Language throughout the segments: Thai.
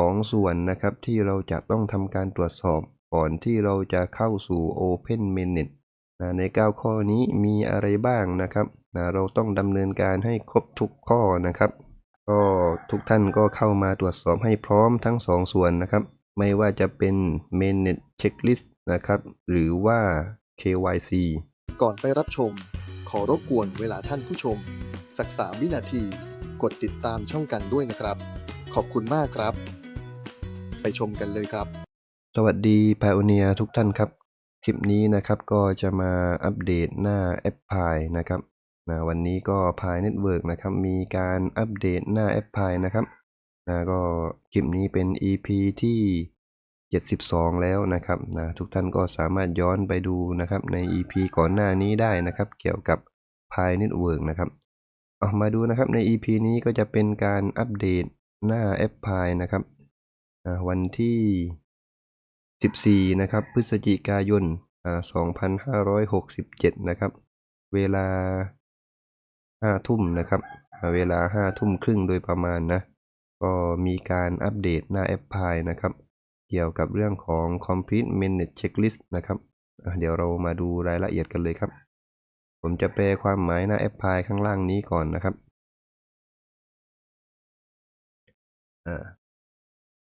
2 ส่วนนะครับที่เราจะต้องทำการตรวจสอบก่อนที่เราจะเข้าสู่ Open Mainnet นะใน 9 ข้อนี้มีอะไรบ้างนะครับนะเราต้องดำเนินการให้ครบทุกข้อนะครับ ก็ทุกท่านก็เข้ามาตรวจสอบให้พร้อมทั้ง 2 ส่วนนะครับ ไม่ว่าจะเป็น Mainnet Checklist นะครับ หรือว่า KYC ก่อนไปรับชม ขอรบกวนเวลาท่านผู้ชม สักสามวินาที กดติดตามช่องกันด้วยนะครับ ขอบคุณมากครับ ไปชมกันเลยครับ สวัสดี p i o n e e r ทุกท่านครับ คลิปนี้นะครับก็จะมาอัปเดตหน้าแอป Pi นะครับนะวันนี้ก็ Pi Network นะครับมีการอัปเดตหน้าแอป Pi นะครับนะก็คลิปนี้เป็น EP ที่ 72 แล้วนะครับนะทุกท่านก็สามารถย้อนไปดูนะครับใน EP ก่อนหน้านี้ได้นะครับ เกี่ยวกับ Pi Network นะครับเอามาดูนะครับใน EP นี้ก็จะเป็นการอัปเดตหน้าแอป Pi นะครับ วันที่ 14 นะครับ พฤศจิกายน 2567 นะครับ เวลา 5 ทุ่มนะครับ เวลา 5 ทุ่มครึ่งโดยประมาณนะ ก็มีการอัปเดตหน้าแอป Pi นะครับ เกี่ยวกับเรื่องของ Complete Mainnet Checklist นะครับ เดี๋ยวเรามาดูรายละเอียดกันเลยครับ ผมจะแปลความหมายหน้าแอป Pi ข้างล่างนี้ก่อนนะครับอ่า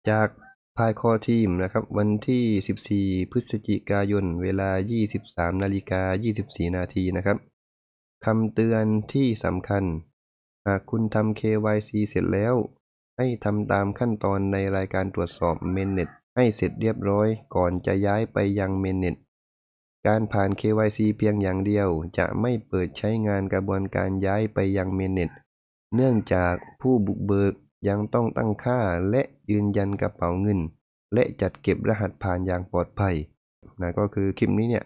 จากพายคอทีมนะครับ วันที่ 14 พฤศจิกายน เวลา 23 นาฬิกา 24 นาทีนะครับคำเตือนที่สำคัญ หากคุณทำ KYC เสร็จแล้ว ให้ทำตามขั้นตอนในรายการตรวจสอบ Mainnet ให้เสร็จเรียบร้อยก่อนจะย้ายไปยัง Mainnet การผ่าน KYC เพียงอย่างเดียวจะไม่เปิดใช้งานกระบวนการย้ายไปยัง Mainnet เนื่องจากผู้บุกเบิก ยังต้องตั้งค่าและยืนยันกระเป๋าเงิน และจัดเก็บรหัสผ่านอย่างปลอดภัยนะก็คือคลิปนี้เนี่ย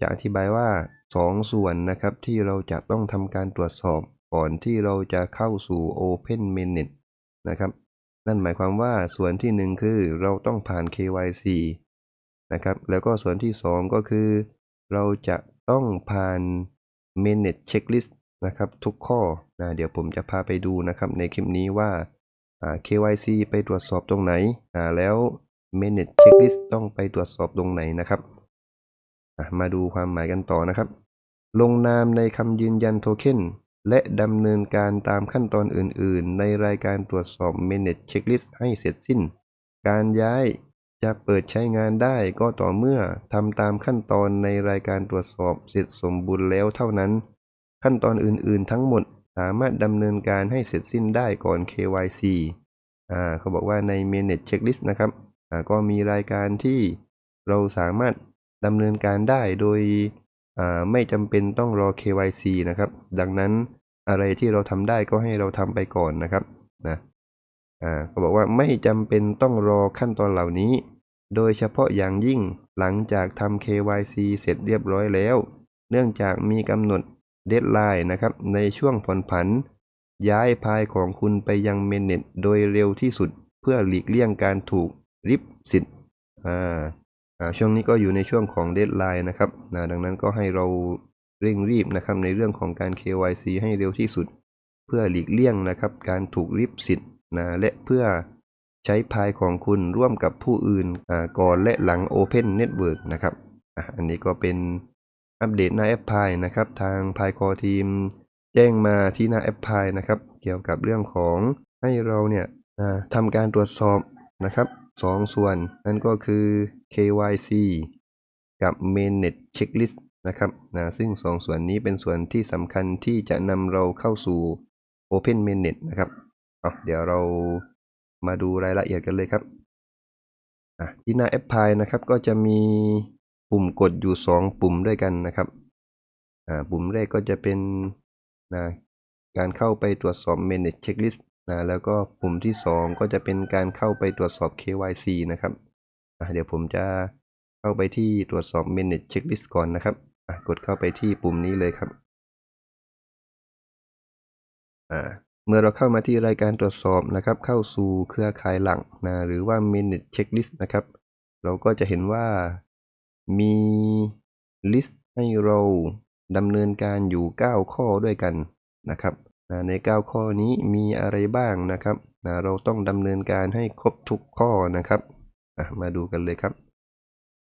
จะอธิบายว่า 2 ส่วนนะครับที่เราจะต้องทำการตรวจสอบก่อนที่เราจะเข้าสู่ Open Mainnet นะครับ นั่นหมายความว่าส่วนที่ 1 คือเราต้องผ่าน KYC นะครับ แล้วก็ส่วนที่ 2 ก็คือ เราจะต้องผ่าน Mainnet Checklist นะครับ ทุกข้อนะเดี๋ยวผมจะพาไปดูนะครับในคลิปนี้ว่า KYC ไปตรวจสอบตรงไหนแล้ว Mainnet Checklist ต้องไปตรวจสอบตรงไหนนะครับมาดูความหมายกันต่อนะครับ ลงนามในคำยืนยันโทเค็นและดำเนินการตามขั้นตอนอื่น ๆ ในรายการตรวจสอบ Mainnet Checklist ให้เสร็จสิ้น การย้ายจะเปิดใช้งานได้ก็ต่อเมื่อทำตามขั้นตอนในรายการตรวจสอบเสร็จสมบูรณ์แล้วเท่านั้น ขั้นตอนอื่น ๆ ทั้งหมด สามารถดำเนินการให้เสร็จสิ้นได้ก่อน KYC อ่าเขาบอกว่าใน Mainnet Checklist นะครับอ่าก็มีรายการที่เราสามารถดำเนินการได้โดยอ่าไม่จำเป็นต้องรอ KYC นะครับ ดังนั้นอะไรที่เราทำได้ก็ให้เราทำไปก่อนนะครับนะอ่าเขาบอกว่าไม่จำเป็นต้องรอขั้นตอนเหล่านี้ โดยเฉพาะอย่างยิ่งหลังจากทำ KYC เสร็จเรียบร้อยแล้ว เนื่องจากมีกำหนด เดดไลน์นะครับ ในช่วงผ่อนผัน ย้ายพายของคุณไปยังเมนเน็ตโดยเร็วที่สุดเพื่อหลีกเลี่ยงการถูกริบสิทธิ์อ่าช่วงนี้ก็อยู่ในช่วงของเดดไลน์นะครับดังนั้นก็ให้เราเร่งรีบนะครับในเรื่องของการ KYC ให้เร็วที่สุด เพื่อหลีกเลี่ยงนะครับการถูกริบสิทธิ์นะและเพื่อใช้พายของคุณร่วมกับผู้อื่นก่อนและหลัง Open Network นะครับอันนี้ก็เป็น อัปเดตหน้าแอปพายนะครับ ทางพายคอทีมแจ้งมาที่หน้าแอปพายนะครับ เกี่ยวกับเรื่องของให้เราเนี่ยทำการตรวจสอบนะครับสองส่วน นั่นก็คือ KYC กับ Mainnet Checklist นะครับนะซึ่งสองส่วนนี้เป็นส่วนที่สำคัญที่จะนำเราเข้าสู่ Open Mainnet นะครับเอาเดี๋ยวเรามาดูรายละเอียดกันเลยครับที่หน้าแอปพายนะครับก็จะมี ปุ่มกดอยู่ 2 ปุ่มด้วยกันนะครับอ่าปุ่มแรกก็จะเป็นนะการเข้าไปตรวจสอบ Manage Checklist นะแล้วก็ปุ่มที่ 2 ก็จะเป็นการเข้าไปตรวจสอบ KYC นะครับอ่าเดี๋ยวผมจะเข้าไปที่ตรวจสอบ Manage Checklist ก่อนนะครับอ่ากดเข้าไปที่ปุ่มนี้เลยครับอ่าเมื่อเราเข้ามาที่รายการตรวจสอบนะครับ เข้าสู่เครือข่ายหลักนะหรือว่า Manage Checklist นะครับ เราก็จะเห็นว่า มีลิสต์ให้เราดำเนินการอยู่ 9 ข้อด้วยกันนะครับนะใน 9 ข้อนี้มีอะไรบ้างนะครับนะเราต้องดำเนินการให้ครบทุกข้อนะครับมาดูกันเลยครับ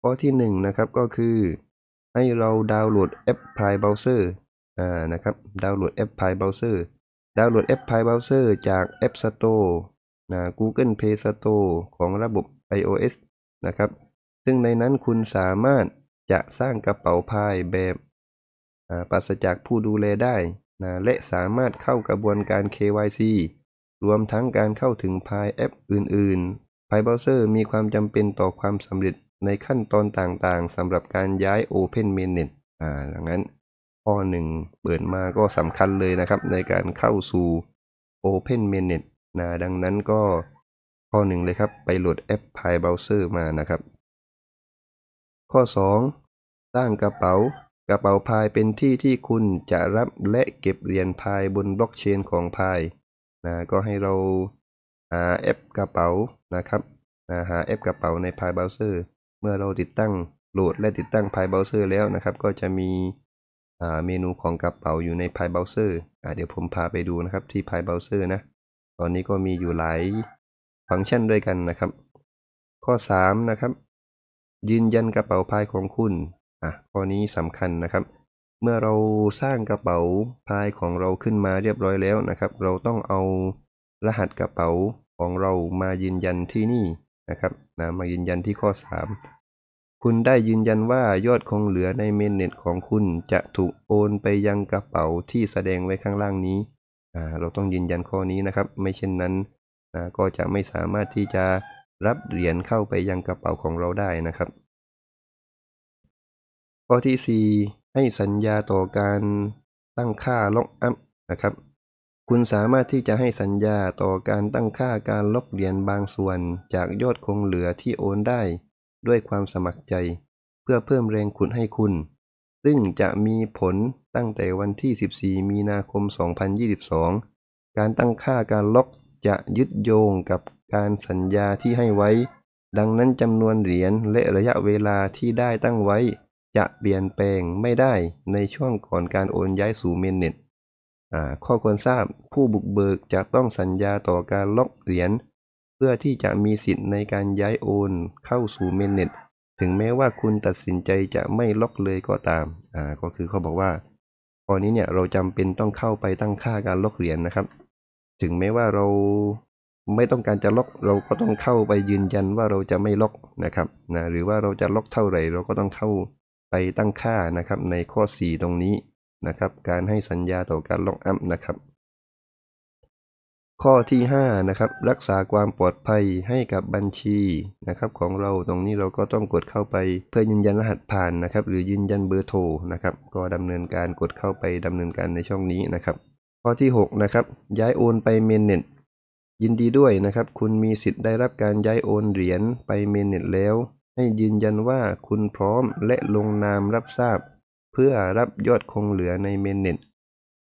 ข้อที่1นะครับก็คือ ให้เราดาวน์โหลดแอป p r i Browser อ่านะครับดาวน์โหลดแอป p r i Browser ดาวน์โหลดแอป p r i Browser จาก App Store นะ Google Play Store ของระบบ iOS นะครับ ซึ่งในนั้นคุณสามารถจะสร้างกระเป๋าพายแบบปราศจากผู้ดูแลได้นะและสามารถเข้ากระบวนการ KYC รวมทั้งการเข้าถึงพายแอปอื่นๆ Pie Browser มีความจำเป็นต่อความสำเร็จในขั้นตอนต่างๆสำหรับการย้าย Open Mainnet อ่าดังนั้นข้อหนึ่งเปิดมาก็สำคัญเลยนะครับ ในการเข้าสู่ Open Mainnet นะดังนั้นก็ข้อหนึ่งเลยครับ ไปโหลดแอป Pie Browser มานะครับ ข้อ 2 สร้างกระเป๋า กระเป๋าพายเป็นที่ที่คุณจะรับและเก็บเหรียญพายบนบล็อกเชนของพายนะก็ให้เราหาแอปกระเป๋านะครับนะหาแอปกระเป๋าใน Pie Browser เมื่อเราติดตั้งโหลดและติดตั้ง Pie Browser แล้วนะครับ ก็จะมีเมนูของกระเป๋าอยู่ใน Pie Browser อ่าเดี๋ยวผมพาไปดูนะครับที่ Pie Browser นะ ตอนนี้ก็มีอยู่หลายฟังก์ชันด้วยกันนะครับ ข้อ 3 นะครับ ยืนยันกระเป๋าพายของคุณอะข้อนี้สำคัญนะครับ เมื่อเราสร้างกระเป๋าพายของเราขึ้นมาเรียบร้อยแล้วนะครับ เราต้องเอารหัสกระเป๋าของเรามายืนยันที่นี่นะครับนะมายืนยันที่ข้อ 3 คุณได้ยืนยันว่ายอดคงเหลือในเมนเน็ตของคุณจะถูกโอนไปยังกระเป๋าที่แสดงไว้ข้างล่างนี้อ่าเราต้องยืนยันข้อนี้นะครับ ไม่เช่นนั้นนะก็จะไม่สามารถที่จะ รับเหรียญเข้าไปยังกระเป๋าของเราได้นะครับ ข้อที่ 4 ให้สัญญาต่อการตั้งค่าล็อกอัพนะครับ คุณสามารถที่จะให้สัญญาต่อการตั้งค่าการล็อกเหรียญบางส่วน จากยอดคงเหลือที่โอนได้ ด้วยความสมัครใจ เพื่อเพิ่มแรงขุดให้คุณ ซึ่งจะมีผลตั้งแต่วันที่ 14 มีนาคม 2022 การตั้งค่าการล็อก จะยึดโยงกับการสัญญาที่ให้ไว้ ดังนั้นจำนวนเหรียญและระยะเวลาที่ได้ตั้งไว้ จะเปลี่ยนแปลงไม่ได้ในช่วงก่อนการโอนย้ายสู่เมนเน็ตข้อควรทราบผู้บุกเบิกจะต้องสัญญาต่อการล็อกเหรียญเพื่อที่จะมีสิทธิ์ในการย้ายโอนเข้าสู่เมนเน็ตถึงแม้ว่าคุณตัดสินใจจะไม่ล็อกเลยก็ตาม อ่า ก็คือเขาบอกว่าข้อนี้เนี่ยเราจำเป็นต้องเข้าไปตั้งค่าการล็อกเหรียญนะครับ ถึงแม้ว่าเราไม่ต้องการจะล็อกเราก็ต้องเข้าไปยืนยันว่าเราจะไม่ล็อกนะครับนะหรือว่าเราจะล็อกเท่าไหร่ เราก็ต้องเข้าไปตั้งค่านะครับ ในข้อ 4 ตรงนี้นะครับ การให้สัญญาต่อการล็อกอัพนะครับ ข้อที่5นะครับรักษาความปลอดภัยให้กับบัญชีนะครับ ของเราตรงนี้เราก็ต้องกดเข้าไปเพื่อยืนยันรหัสผ่านนะครับ หรือยืนยันเบอร์โทรนะครับ ก็ดำเนินการกดเข้าไปดำเนินการในช่องนี้นะครับ ข้อที่ 6 นะครับ ย้ายโอนไปเมนเน็ตยินดีด้วยนะครับ คุณมีสิทธิ์ได้รับการย้ายโอนเหรียญไปเมนเน็ตแล้ว ให้ยืนยันว่าคุณพร้อมและลงนามรับทราบ เพื่อรับยอดคงเหลือในเมนเน็ต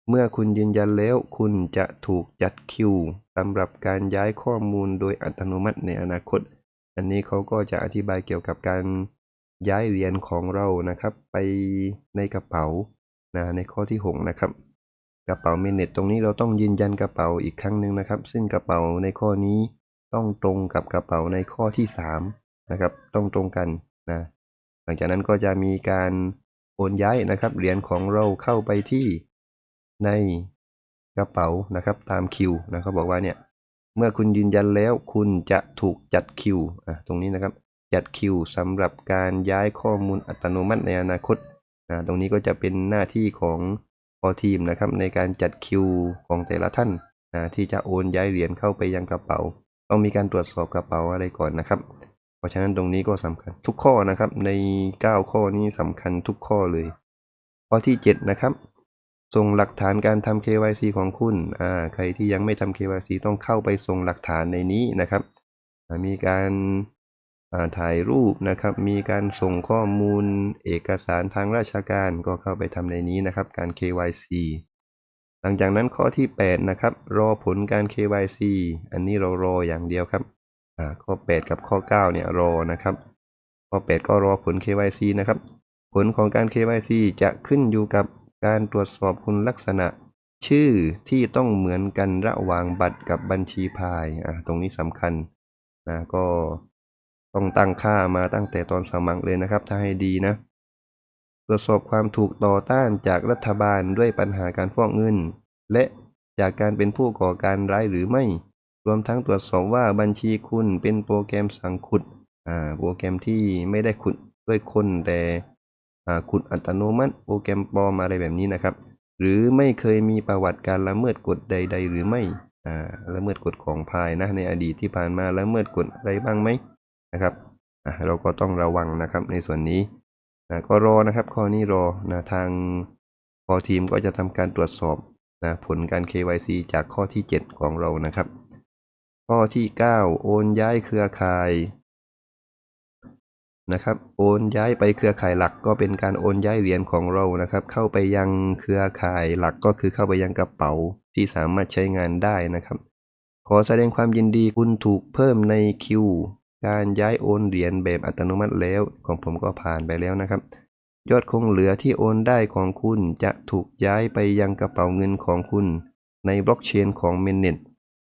เมื่อคุณยืนยันแล้วคุณจะถูกจัดคิวสำหรับการย้ายข้อมูลโดยอัตโนมัติในอนาคต อันนี้เขาก็จะอธิบายเกี่ยวกับการย้ายเหรียญของเรานะครับ ไปในกระเป๋านะในข้อที่ 6 นะครับ ระเป๋าเมนเนตตรงนี้เราต้องยืนยันกระเป๋าอีกครั้งหนึ่งนะครับ ซึ่งกระเป๋าในข้อนี้ต้องตรงกับกระเป๋าในข้อที่3นะครับต้องตรงกันนะหลังจากนั้นก็จะมีการโอนย้ายนะครับเหรียญของเราเข้าไปที่ในกระเป๋านะครับตามคิวนะเขาบอกว่าเนี่ยเมื่อคุณยืนยันแล้วคุณจะถูกจัดคิวอะตรงนี้นะครับจัดคิวสำหรับการย้ายข้อมูลอัตโนมัติในอนาคตนะตรงนี้ก็จะเป็นหน้าที่ของ พอทีมนะครับในการจัดคิวของแต่ละท่านนะที่จะโอนย้ายเหรียญเข้าไปยังกระเป๋า ต้องมีการตรวจสอบกระเป๋าอะไรก่อนนะครับ เพราะฉะนั้นตรงนี้ก็สำคัญทุกข้อนะครับ ใน 9 ข้อนี้สำคัญทุกข้อเลย ข้อที่ 7 นะครับส่งหลักฐานการทำ KYC ของคุณอ่าใครที่ยังไม่ทำ KYC ต้องเข้าไปส่งหลักฐานในนี้นะครับ มีการ ถ่ายรูปนะครับ มีการส่งข้อมูลเอกสารทางราชการก็เข้าไปทำในนี้นะครับ การ KYC หลังจากนั้นข้อที่ 8 นะครับ รอผลการ KYC อันนี้เรารออย่างเดียวครับอ่าข้อ 8 กับข้อ 9 เนี่ยรอนะครับ ข้อ 8 ก็รอผล KYC นะครับ ผลของการ KYC จะขึ้นอยู่กับการตรวจสอบคุณลักษณะ ชื่อที่ต้องเหมือนกันระหว่างบัตรกับบัญชีพายอะตรงนี้สำคัญนะก็ ต้องตั้งค่ามาตั้งแต่ตอนสมัครเลยนะครับ ถ้าให้ดีนะตรวจสอบความถูกต่อต้านจากรัฐบาลด้วยปัญหาการฟอกเงิน และจากการเป็นผู้ก่อการร้ายหรือไม่ รวมทั้งตรวจสอบว่าบัญชีคุณเป็นโปรแกรมสั่งขุดอ่าโปรแกรมที่ไม่ได้ขุดด้วยคนแต่อ่าขุดอัตโนมัติ โปรแกรมปลอมอะไรแบบนี้นะครับ หรือไม่เคยมีประวัติการละเมิดกฎใด ๆ หรือไม่อ่าละเมิดกฎของพายนะในอดีตที่ผ่านมาละเมิดกฎอะไรบ้างไหม นะครับเราก็ต้องระวังนะครับในส่วนนี้นะก็รอนะครับข้อนี้รอนะทางพอทีมก็จะทำการตรวจสอบนะผลการ KYC จากข้อที่ 7 ของเรานะครับ ข้อที่ 9 โอนย้ายเครือข่ายนะครับ โอนย้ายไปเครือข่ายหลักก็เป็นการโอนย้ายเหรียญของเรานะครับ เข้าไปยังเครือข่ายหลักก็คือเข้าไปยังกระเป๋าที่สามารถใช้งานได้นะครับ ขอแสดงความยินดีคุณถูกเพิ่มในคิว การย้ายโอนเหรียญแบบอัตโนมัติแล้ว ของผมก็ผ่านไปแล้วนะครับ ยอดคงเหลือที่โอนได้ของคุณจะถูกย้ายไปยังกระเป๋าเงินของคุณ ในบล็อกเชนของ m a n n e t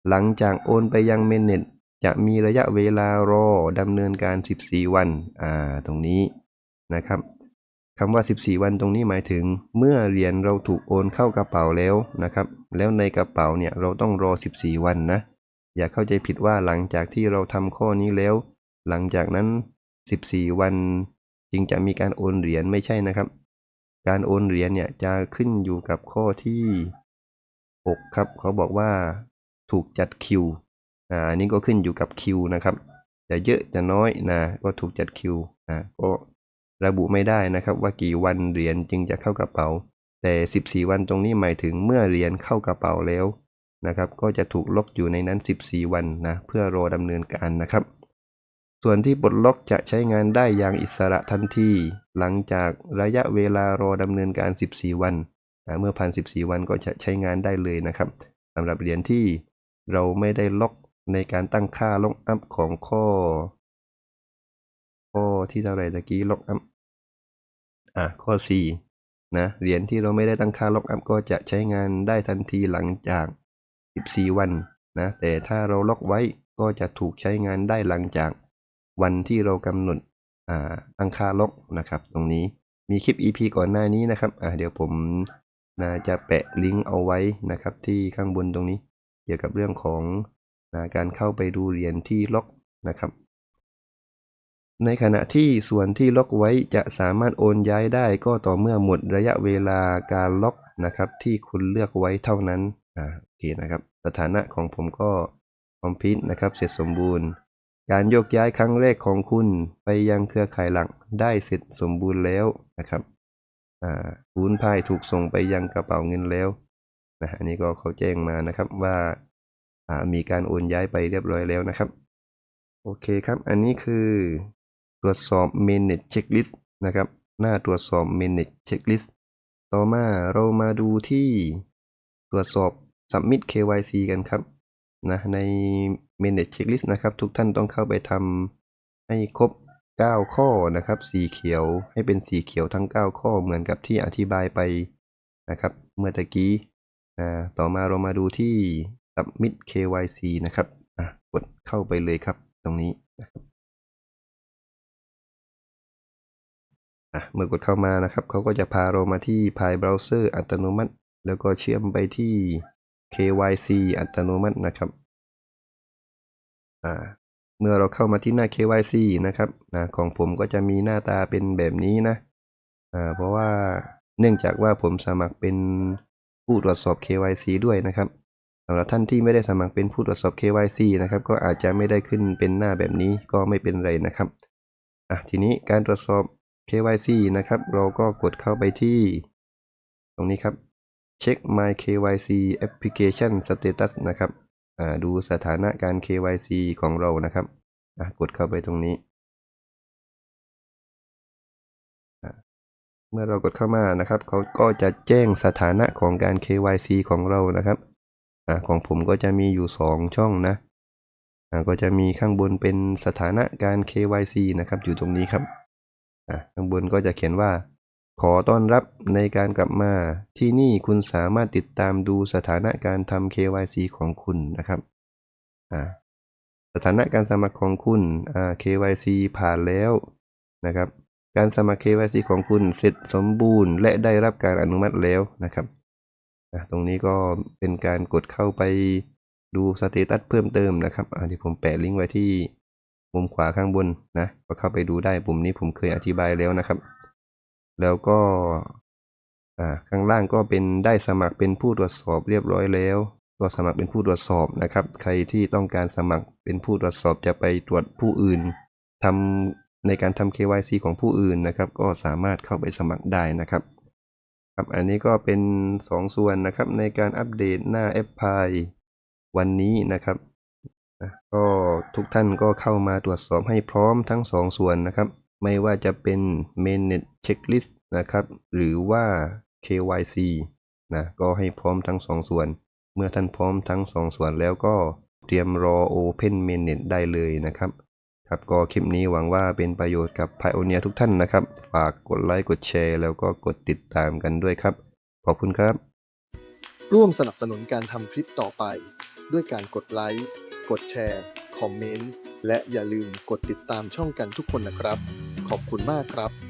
หลังจากโอนไปยัง m a n n e t จะมีระยะเวลารอดำเนินการ 14 วัน อ่า ตรงนี้นะครับคำว่า 14 วันตรงนี้หมายถึง เมื่อเหรียญเราถูกโอนเข้ากระเป๋าแล้วนะครับ แล้วในกระเป๋าเนี่ยเราต้องรอ 14 วันนะ อย่าเข้าใจผิดว่าหลังจากที่เราทำข้อนี้แล้ว หลังจากนั้น 14 วัน จึงจะมีการโอนเหรียญไม่ใช่นะครับ การโอนเหรียญเนี่ยจะขึ้นอยู่กับข้อที่ 6 ครับ เขาบอกว่าถูกจัดคิวอ่าอันนี้ก็ขึ้นอยู่กับคิวนะครับ จะเยอะจะน้อยนะก็ถูกจัดคิวอ่าก็ระบุไม่ได้นะครับว่ากี่วันเหรียญจึงจะเข้ากระเป๋า แต่ 14 วันตรงนี้หมายถึงเมื่อเหรียญเข้ากระเป๋าแล้ว นะครับก็จะถูกล็อกอยู่ในนั้น 14 วันนะเพื่อรอดำเนินการนะครับ ส่วนที่ปลดล็อกจะใช้งานได้อย่างอิสระทันทีหลังจากระยะเวลารอดำเนินการ 14 วันอ่าเมื่อผ่าน 14 วันก็จะใช้งานได้เลยนะครับสำหรับเหรียญที่เราไม่ได้ล็อกในการตั้งค่าล็อกอัพของข้อ ข้อที่เท่าไรตะกี้ล็อกอัพอะข้อ 4นะเหรียญที่เราไม่ได้ตั้งค่าล็อกอัพก็จะใช้งานได้ทันทีหลังจาก 14 วันนะแต่ถ้าเราล็อกไว้ก็จะถูกใช้งานได้หลังจากวันที่เรากำหนดอ่าตั้งค่าล็อกนะครับ ตรงนี้มีคลิป EP ก่อนหน้านี้นะครับอะเดี๋ยวผมนะจะแปะลิงก์เอาไว้นะครับ ที่ข้างบนตรงนี้ เกี่ยวกับเรื่องของนะการเข้าไปดูเหรียญที่ล็อกนะครับ ในขณะที่ส่วนที่ล็อกไว้จะสามารถโอนย้ายได้ก็ต่อเมื่อหมดระยะเวลาการล็อกนะครับ ที่คุณเลือกไว้เท่านั้นอ่า เคนะครับสถานะของผมก็คอมพิวนะครับเสร็จสมบูรณ์ การโยกย้ายครั้งแรกของคุณไปยังเครือข่ายหลักได้เสร็จสมบูรณ์แล้วนะครับอ่าคูณพายถูกส่งไปยังกระเป๋าเงินแล้วนะอันนี้ก็เขาแจ้งมานะครับว่าอ่ามีการโอนย้ายไปเรียบร้อยแล้วนะครับโอเคครับอันนี้คือตรวจสอบ manage checklist นะครับ หน้าตรวจสอบ manage checklist ต่อมาเรามาดูที่ตรวจสอบ submit KYC กันครับนะใน manage checklist นะครับ ทุกท่านต้องเข้าไปทำให้ครบ 9 ข้อนะครับ สีเขียวให้เป็นสีเขียวทั้ง 9 ข้อเหมือนกับที่อธิบายไปนะครับ เมื่อตะกี้ต่อมาเรามาดูที่ submit KYC นะครับกดเข้าไปเลยครับตรงนี้นะครับเมื่อกดเข้ามานะครับ เขาก็จะพาเรามาที่ Pi Browser อัตโนมัติ แล้วก็เชื่อมไปที่ KYC อัตโนมัตินะครับเมื่อเราเข้ามาที่หน้า KYC นะครับนะของผมก็จะมีหน้าตาเป็นแบบนี้นะเพราะว่าเนื่องจากว่าผมสมัครเป็นผู้ตรวจสอบ KYC ด้วยนะครับสำหรับท่านที่ไม่ได้สมัครเป็นผู้ตรวจสอบ KYC นะครับ ก็อาจจะไม่ได้ขึ้นเป็นหน้าแบบนี้ก็ไม่เป็นไรนะครับอะทีนี้การตรวจสอบ KYC นะครับ เราก็กดเข้าไปที่ ตรงนี้ครับ Check my KYC application status นะครับอ่าดูสถานะการ KYC ของเรานะครับอะกดเข้าไปตรงนี้ เมื่อเรากดเข้ามานะครับ เขาก็จะแจ้งสถานะของการ KYC ของเรานะครับอ่าของผมก็จะมีอยู่ 2 ช่องนะอ่าก็จะมีข้างบนเป็นสถานะการ KYC นะครับ อยู่ตรงนี้ครับอ่าข้างบนก็จะเขียนว่า ขอต้อนรับในการกลับมาที่นี่คุณสามารถติดตามดูสถานะการทำ KYC ของคุณนะครับสถานะการสมัครของคุณ KYC ผ่านแล้วนะครับ การสมัคร KYC ของคุณเสร็จสมบูรณ์ และได้รับการอนุมัติแล้วนะครับ ตรงนี้ก็เป็นการกดเข้าไปดูสเตตัสเพิ่มเติมนะครับเดี๋ยวผมแปะลิงก์ไว้ที่มุมขวาข้างบนนะก็เข้าไปดูได้ปุ่มนี้ผมเคยอธิบายแล้วนะครับ แล้วก็ข้างล่างก็เป็นได้สมัครเป็นผู้ตรวจสอบเรียบร้อยแล้ว ก็สมัครเป็นผู้ตรวจสอบนะครับ ใครที่ต้องการสมัครเป็นผู้ตรวจสอบจะไปตรวจผู้อื่นทำในการทำ KYC ของผู้อื่นนะครับ ก็สามารถเข้าไปสมัครได้นะครับครับอันนี้ก็เป็น 2 ส่วนนะครับในการอัปเดตหน้าแอปพลายวันนี้นะครับก็ทุกท่านก็เข้ามาตรวจสอบให้พร้อมทั้ง 2 ส่วนนะครับ ไม่ว่าจะเป็น Mainnet Checklist นะครับ หรือว่า KYC นะก็ให้พร้อมทั้ง 2 ส่วน เมื่อท่านพร้อมทั้ง 2 ส่วนแล้วก็เตรียมรอ Open Mainnet ได้เลยนะครับ ครับก็คลิปนี้หวังว่าเป็นประโยชน์กับ Pioneer ทุกท่านนะครับ ฝากกดไลค์กดแชร์ แล้วก็กดติดตามกันด้วยครับ ขอบคุณครับ ร่วมสนับสนุนการทำคลิปต่อไป ด้วยการกดไลค์กดแชร์ คอมเมนต์ และอย่าลืมกดติดตามช่องกันทุกคนนะครับ ขอบคุณมากครับ